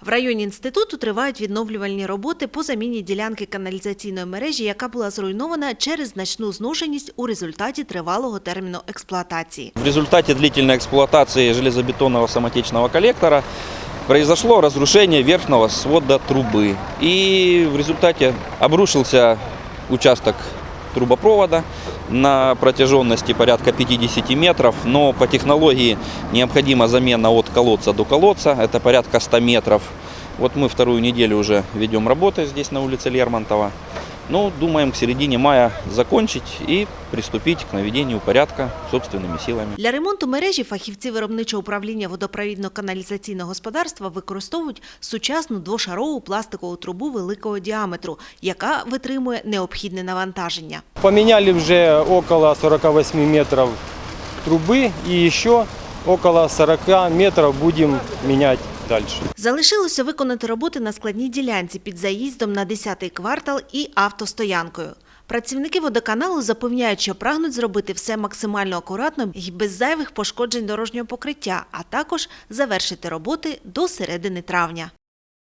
В районі інституту тривають відновлювальні роботи по заміні ділянки каналізаційної мережі, яка була зруйнована через значну зношеність у результаті тривалого терміну експлуатації. В результате длительной эксплуатации железобетонного самотечного коллектора произошло разрушение верхнего свода трубы. И в результате обрушился участок трубопровода на протяженности порядка 50 метров, но по технологии необходима замена от колодца до колодца, это порядка 100 метров. Вот мы вторую неделю уже ведем работы здесь на улице Лермонтова. Ну, думаем к середине мая закончить и приступить к наведению порядка собственными силами. Для ремонту мережі фахівці виробничого управління водопровідно-каналізаційного господарства використовують сучасну двошарову пластикову трубу великого діаметру, яка витримує необхідне навантаження. Поменяли уже около 48 метров трубы и еще около 40 метров будем менять дальше. Залишилося виконати роботи на складній ділянці під заїздом на 10-й квартал і автостоянкою. Працівники водоканалу запевняють, що прагнуть зробити все максимально акуратно і без зайвих пошкоджень дорожнього покриття, а також завершити роботи до середини травня.